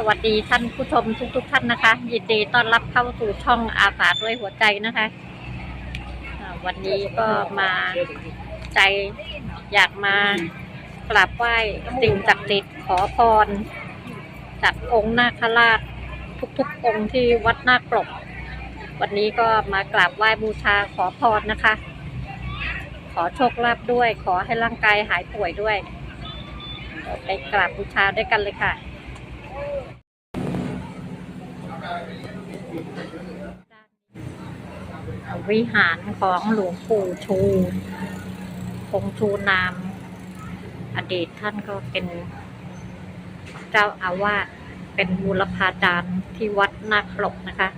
สวัสดีท่านผู้ชมทุกๆท่านนะคะ ยินดีต้อนรับเข้าสู่ช่องอาสาด้วยหัวใจนะคะอ่าวันนี้ก็มาใจอยากมากราบไหว้สิ่งศักดิ์สิทธิ์ขอพร จากองค์นาคราชทุกๆ องค์ที่วัดนาคปรกวันนี้ก็มากราบไหว้บูชาขอพรนะคะ ขอโชคลาภด้วย ขอให้ร่างกายหายป่วยด้วยเดี๋ยวไปกราบบูชาด้วยกันเลยค่ะ วิหารของหลวงปู่ชูคงชูนาม อดีตท่านก็เป็น เจ้าอาวาสเป็นบูรพาจารย์ที่วัดนาคปรกนะคะ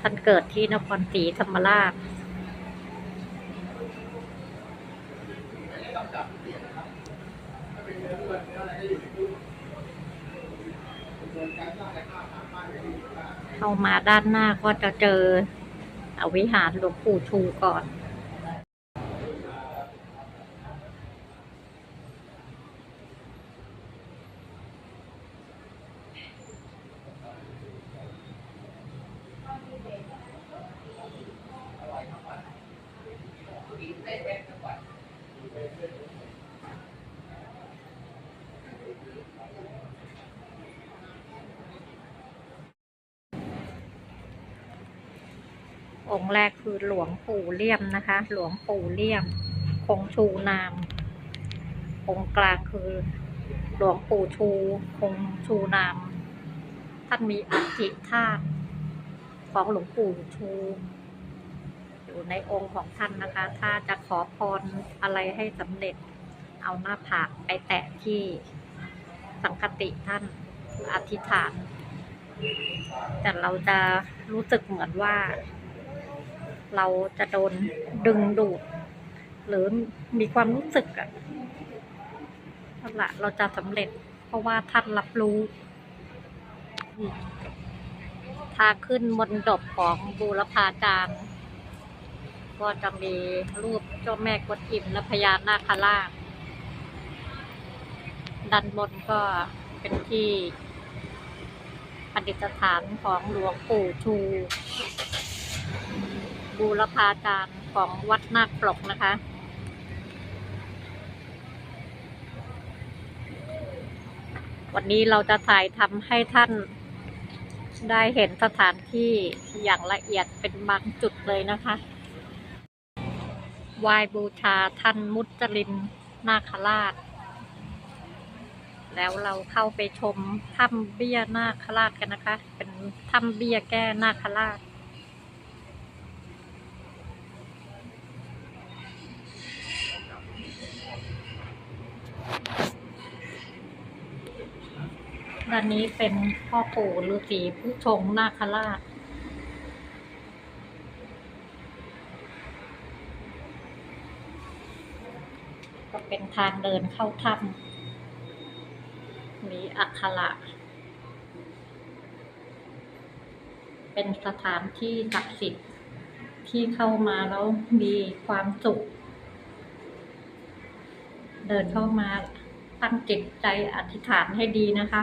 ท่านเกิดที่นครศรีธรรมราชเข้ามาด้านหน้าก็จะเจอ อวิหารหลวงปู่ทูก่อน องค์แรกคือหลวงปู่เลี่ยมนะคะ หลวงปู่เลี่ยม คงชูนาม องค์กลางคือ หลวงปู่ชูคงชูนาม ท่านมีอัฐิธาตุของหลวงปู่ชู อยู่ในองค์ของท่านนะคะ ถ้าจะขอพรอะไรให้สำเร็จ เอาหน้าผากไปแตะที่สังคติท่านอธิษฐาน แต่เราจะรู้สึกเหมือนว่า เราจะโดนดึงดูด หรือมีความรู้สึกอะนั่นแหละเราจะสำเร็จ เพราะว่าท่านรับรู้ทาขึ้นมนดบของบูรพาจารย์ก็จะมีรูปเจ้าแม่กวนอิมและพญานาคราชด้านบนก็เป็นที่ประดิษฐานของหลวงปู่ชู บูรพาจารของวัดนาคปลกนะคะ วันนี้เราจะถ่ายทำให้ท่านได้เห็นสถานที่อย่างละเอียดเป็นบางจุดเลยนะคะไหว้บูชาท่านมุจลินนาคราช แล้วเราเข้าไปชมถ้ำเบี้ยนาคราชกันนะคะ เป็นถ้ำเบี้ยแก้นาคราช ด้านนี้เป็นพ่อปู่ฤาษีผู้ชงนาคราชก็เป็นทางเดินเข้าถ้ำมีอักขระเป็นสถานที่ศักดิ์สิทธิ์ที่เข้ามาแล้วมีความสุข เดินเข้ามาตั้งจิตใจอธิษฐานให้ดีนะคะ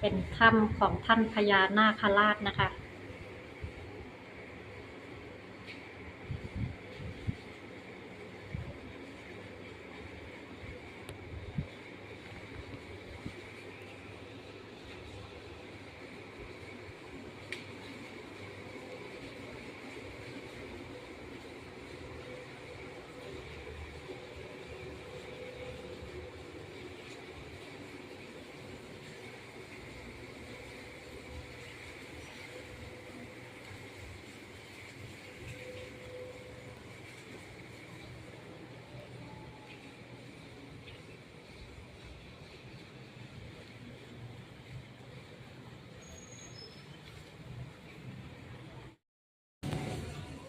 เป็นถ้ำของท่านพญานาคราชนะคะ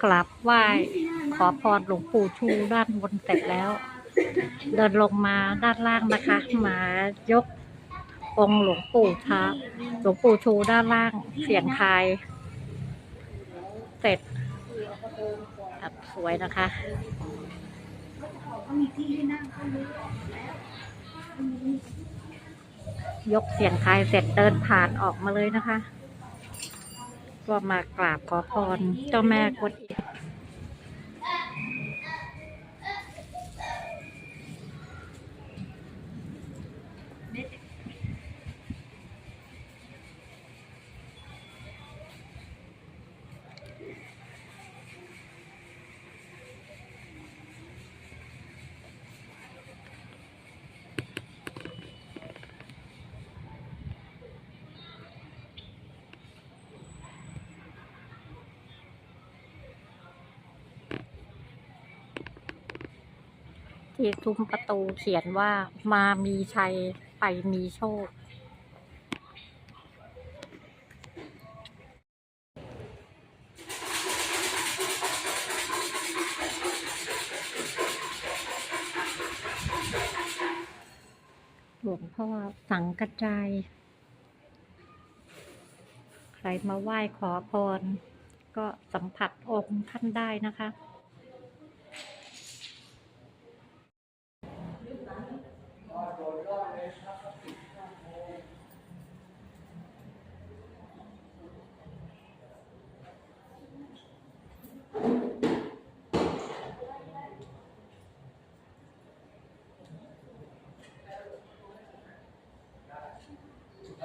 กราบไหว้ขอพรหลวงปู่ชูด้านบนเสร็จแล้ว เดินลงมาด้านล่างนะคะ มายกองหลวงปู่ท้าหลวงปู่ชูด้านล่างเสียงทาย เสร็จแบบสวยนะคะยกเสียงทายเสร็จเดินผ่านออกมาเลยนะคะ ก็มากราบขอพรเจ้าแม่กวนอิม ที่ซุ้มประตูเขียนว่ามามีชัยไปมีโชค หลวงพ่อสังกระจาย ใครมาไหว้ขอพร ก็สัมผัสองค์ท่านได้นะคะ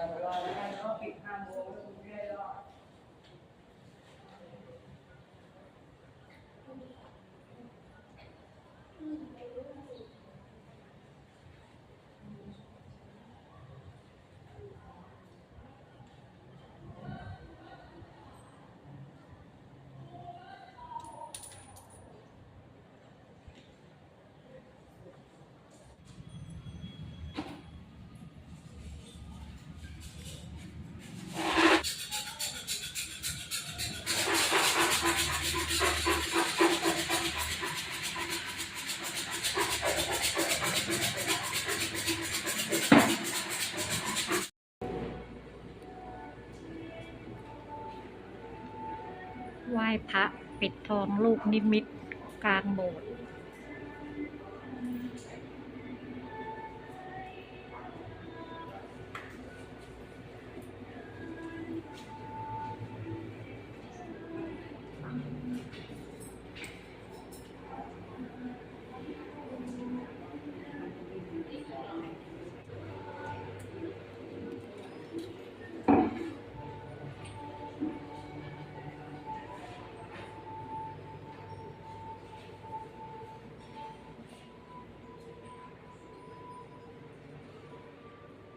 ไห ว้พระปิดทองลูกนิมิตกลางโบสถ์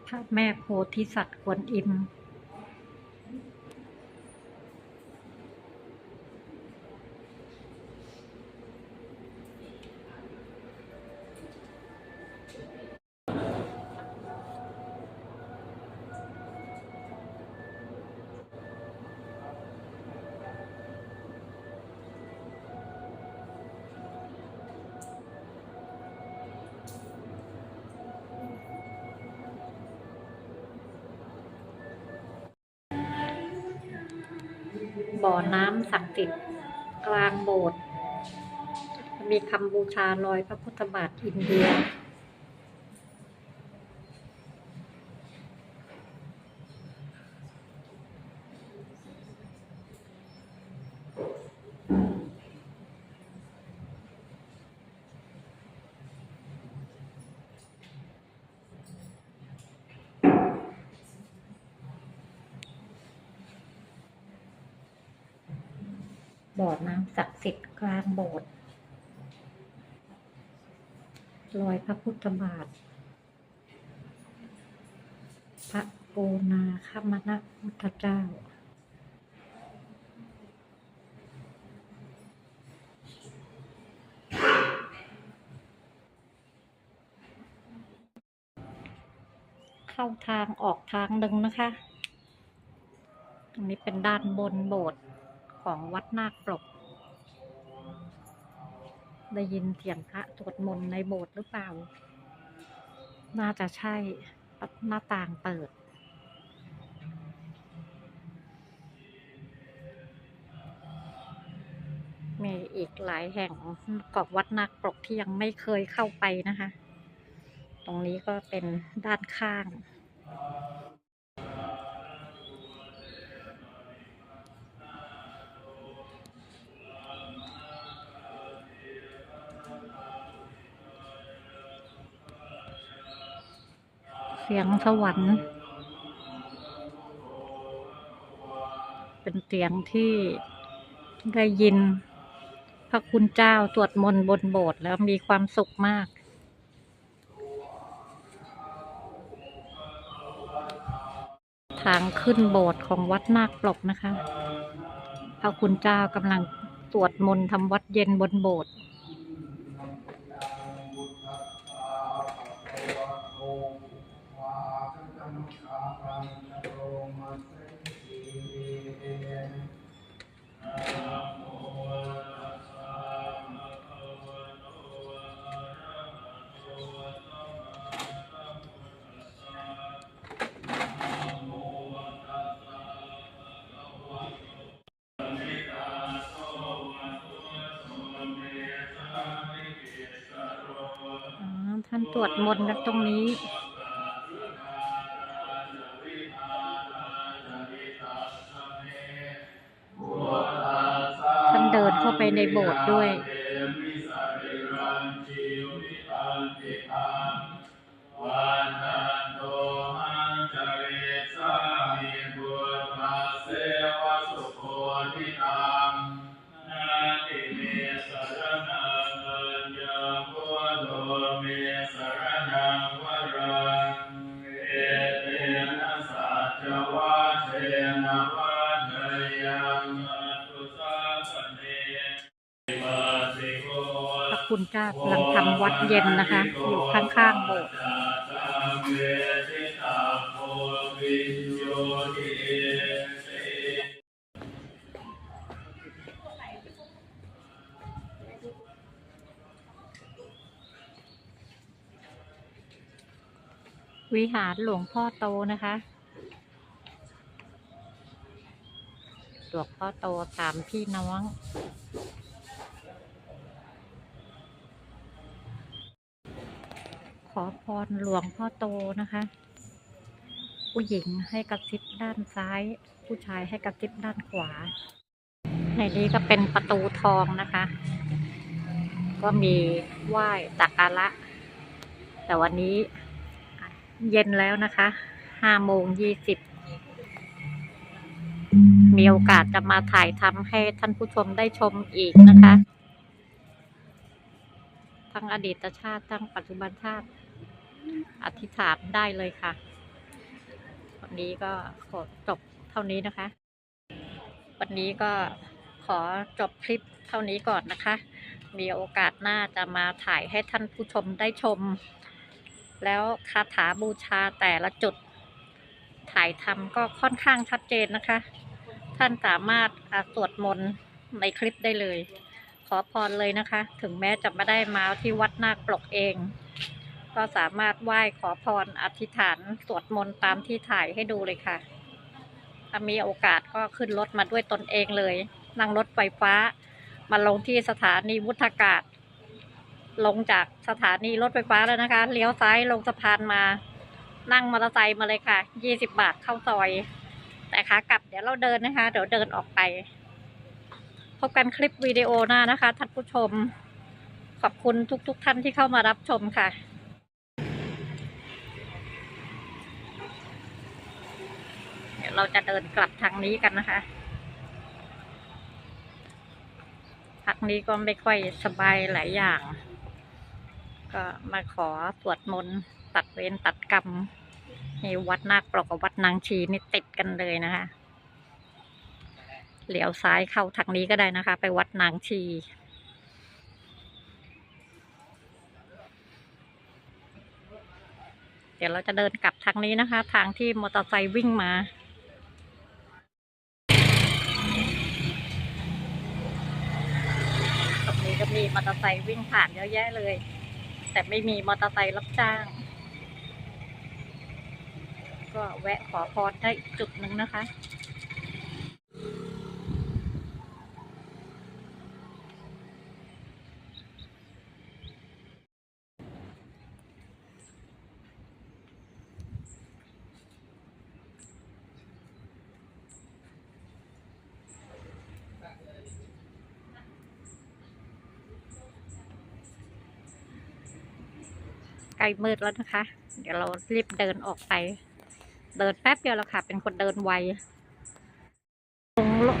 พระแม่โพธิสัตว์กวนอิม บ่อน้ำศักดิ์สิทธิ์กลางโบสถ์มีคำบูชาลอยพระพุทธบาทอินเดีย บ่อน้ำศักดิ์สิทธิ์กลางโบสถ์รอยพระพุทธบาท พระโกนาคมณพุทธเจ้า เข้าทางออกทางหนึ่งนะคะ ตรงนี้เป็นด้านบนโบสถ์ ของวัดนาคปรกได้ยินเสียงพระสวดมนต์ในโบสถ์หรือเปล่า น่าจะใช่หน้าต่างเปิด มีอีกหลายแห่งกับวัดนาคปรกที่ยังไม่เคยเข้าไปนะคะ ตรงนี้ก็เป็นด้านข้าง เสียงสวรรค์ เป็นเสียงที่ได้ยิน พระคุณเจ้าสวดมนบนโบสถ์แล้วมีความสุขมาก ทางขึ้นโบสถ์ของวัดนาคปลกนะคะ พระคุณเจ้ากำลังสวดมนทำวัดเย็นบนโบสถ์ ตรวจมนต์กันตรงนี้ท่านเดินเข้าไปในโบสถ์ด้วย เจ้ากำลังทำวัดเย็นนะคะ อยู่ข้างๆโบสถ์วิหารหลวงพ่อโตนะคะ หลวงพ่อโตสามพี่น้อง ขอ พรหลวงพ่อโตนะคะ ผู้หญิงให้กระซิบด้านซ้าย ผู้ชายให้กระซิบด้านขวา ในนี้ก็เป็นประตูทองนะคะ ก็มีไหว้สักการะ แต่วันนี้เย็นแล้วนะคะห้าโมงยี่สิบมีโอกาสจะมาถ่ายทำให้ท่านผู้ชมได้ชมอีกนะคะ ทั้งอดีตชาติ ทั้งปัจจุบันชาติ อธิษฐานได้เลยค่ะ วันนี้ก็ขอจบเท่านี้นะคะ วันนี้ก็ขอจบคลิปเท่านี้ก่อนนะคะ มีโอกาสหน้าจะมาถ่ายให้ท่านผู้ชมได้ชม แล้วคาถาบูชาแต่ละจุด ถ่ายทำก็ค่อนข้างชัดเจนนะคะ ท่านสามารถสวดมนต์ในคลิปได้เลย ขอพรเลยนะคะ ถึงแม้จะไม่ได้มาที่วัดนาคปลกเอง ก็สามารถไหว้ขอพรอธิษฐานสวดมนต์ตามที่ถ่ายให้ดูเลยค่ะ ถ้ามีโอกาสก็ขึ้นรถมาด้วยตนเองเลย นั่งรถไฟฟ้า มาลงที่สถานีวุฒากาศ ลงจากสถานีรถไฟฟ้าแล้วนะคะ เลี้ยวซ้ายลงสะพานมา นั่งมอเตอร์ไซค์มาเลยค่ะยี่สิบบาทเข้าซอย แต่ขากลับเดี๋ยวเราเดินนะคะ เดี๋ยวเดินออกไป พบกันคลิปวิดีโอหน้านะคะท่านผู้ชมขอบคุณทุกๆทท่านที่เข้ามารับชมค่ะ เราจะเดินกลับทางนี้กันนะคะพักนี้ก็ไม่ค่อยสบายหลายอย่าง ก็มาขอสวดมนต์ตัดเวรตัดกรรมในวัดนาคปลอกกับวัดนางชีนี่ติดกันเลยนะคะเหลียวซ้ายเข้าทางนี้ก็ได้นะคะ ไปวัดนางชีเดี๋ยวเราจะเดินกลับทางนี้นะคะ ทางที่มอเตอร์ไซค์วิ่งมา ตรงนี้ก็ มีมอเตอร์ไซค์วิ่งผ่านเยอะแยะเลย แต่ไม่มีมอเตอร์ไซค์รับจ้าง ก็แวะขอพรได้จุดหนึ่งนะคะ ใกล้มืดแล้วนะคะ เดี๋ยวเรารีบเดินออกไป เดินแป๊บเดียวแล้วค่ะ เป็นคนเดินไวลงรถ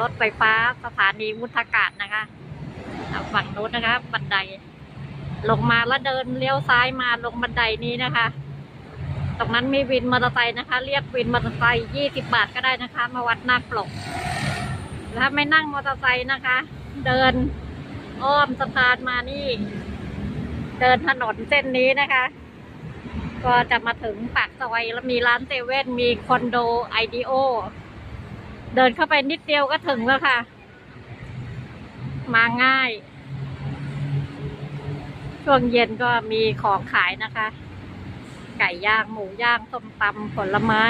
รถไฟฟ้าสถานีวุฒากาศนะคะฝั่งโน้นนะคะ บันได ลงมาแล้วเดินเลี้ยวซ้ายมาลงบันไดนี้นะคะ ตรงนั้นมีวินมอเตอร์ไซค์นะคะ เรียกวินมอเตอร์ไซค์ยี่สิบาทก็ได้นะคะ มาวัดนาปลกถ้าไม่นั่งมอเตอร์ไซค์นะคะ เดินอ้อมสะพานมานี่ เดินถนนเส้นนี้นะคะ ก็จะมาถึงปากซอยแล้วมีร้านเซเว่นมีคอนโดไอเดโอ เดินเข้าไปนิดเดียวก็ถึงแล้วค่ะ มาง่าย ช่วงเย็นก็มีของขายนะคะ ไก่ย่างหมูย่างส้มตำผลไม้